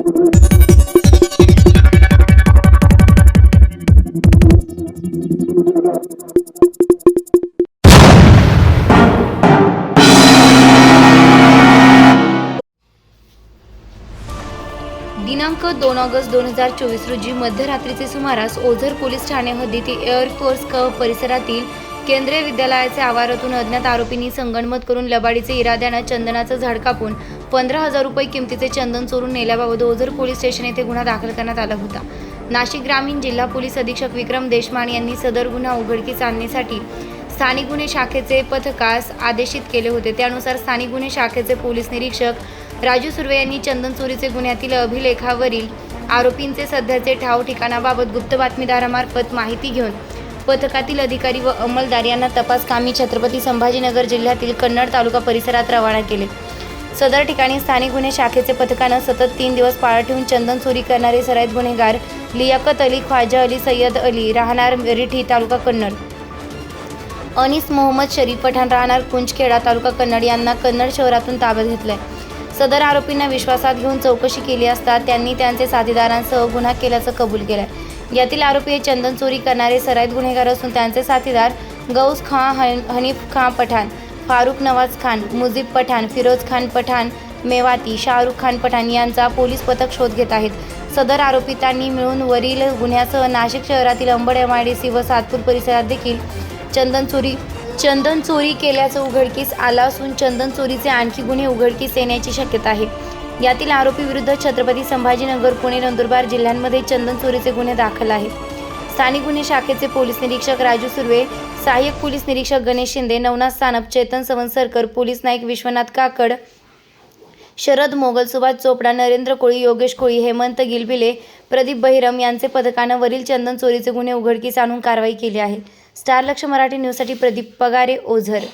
दिनांक दोन ऑगस्ट दोन हजार चोवीस रोजी मध्यरात्रीचे सुमारास ओझर पोलीस ठाणे हद्दीतील एअरफोर्स क परिसरातील केंद्रीय विद्यालयाचे आवारातून अज्ञात आरोपींनी संगणमत करून लबाडीचे इराद्यानं चंदनाचं झाड कापून पंधरा हजार रुपये किमतीचे चंदन चोरून नेल्याबाबत ओझर पोलीस स्टेशन येथे गुन्हा दाखल करण्यात आला होता. नाशिक ग्रामीण जिल्हा पोलीस अधीक्षक विक्रम देशमान यांनी सदर गुन्हा उघडकीस आणण्यासाठी स्थानिक गुन्हे शाखेचे पथकास आदेशित केले होते. त्यानुसार स्थानिक गुन्हे शाखेचे पोलीस निरीक्षक राजू सुर्वे यांनी चंदन चोरीचे गुन्ह्यातील अभिलेखावरील आरोपींचे सध्याचे ठाव ठिकाणाबाबत गुप्त बातमीदारामार्फत माहिती घेऊन पथकातील अधिकारी व अंमलदार यांना तपास कामी छत्रपती संभाजीनगर जिल्ह्यातील कन्नड तालुका परिसरात रवाना केले. सदर ठिकाणी स्थानिक गुन्हे शाखेचे पथकानं सतत तीन दिवस पाळत ठेवून चंदन चोरी करणारे सराईत गुन्हेगार लियाकत अली ख्वाजा अली सय्यद अली राहणार रिठी तालुका कन्नड. अनिस मोहम्मद शरीफ पठाण राहणार कुंजखेडा तालुका कन्नड यांना कन्नड शहरातून ताब्यात घेतलंय. सदर आरोपींना विश्वासात घेऊन चौकशी केली असता त्यांनी त्यांचे साथीदारांसह गुन्हा केल्याचं कबूल केलंय. यातील आरोपी हे चंदन चोरी करणारे सराईत गुन्हेगार असून त्यांचे साथीदार गौस खां हन- हनीफ खां पठाण फारुख नवाज खान मुजीब पठाण फिरोज खान पठाण मेवाती शाहरुख खान पठाण यांचा पोलीस पथक शोध घेत आहेत. सदर आरोपितांनी मिळून वरील गुन्ह्यासह नाशिक शहरातील Ambad M I D C व सातपूर परिसरात देखील चंदन चोरी चंदन चोरी केल्याचं उघडकीस आलं असून चंदन चोरीचे आणखी गुन्हे उघडकीस येण्याची शक्यता आहे. यातील आरोपी विरुद्ध छत्रपती संभाजीनगर पुणे नंदुरबार जिल्ह्यांमध्ये चंदन चोरीचे गुन्हे दाखल आहेत. स्थानिक गुन्हे शाखेचे पोलीस निरीक्षक राजू सुर्वे सहाय्यक पोलीस निरीक्षक गणेश शिंदे नवनाथ सानप चेतन सवनसरकर पोलीस नाईक विश्वनाथ काकड शरद मोगल सुभाष चोपडा नरेंद्र कोळी योगेश कोळी हेमंत गिलबिले प्रदीप बहिरम यांचे पथकानं वरील चंदन चोरीचे गुन्हे उघडकीस आणून कारवाई केली आहे. स्टार लक्ष मराठी न्यूजसाठी प्रदीप पगारे ओझर.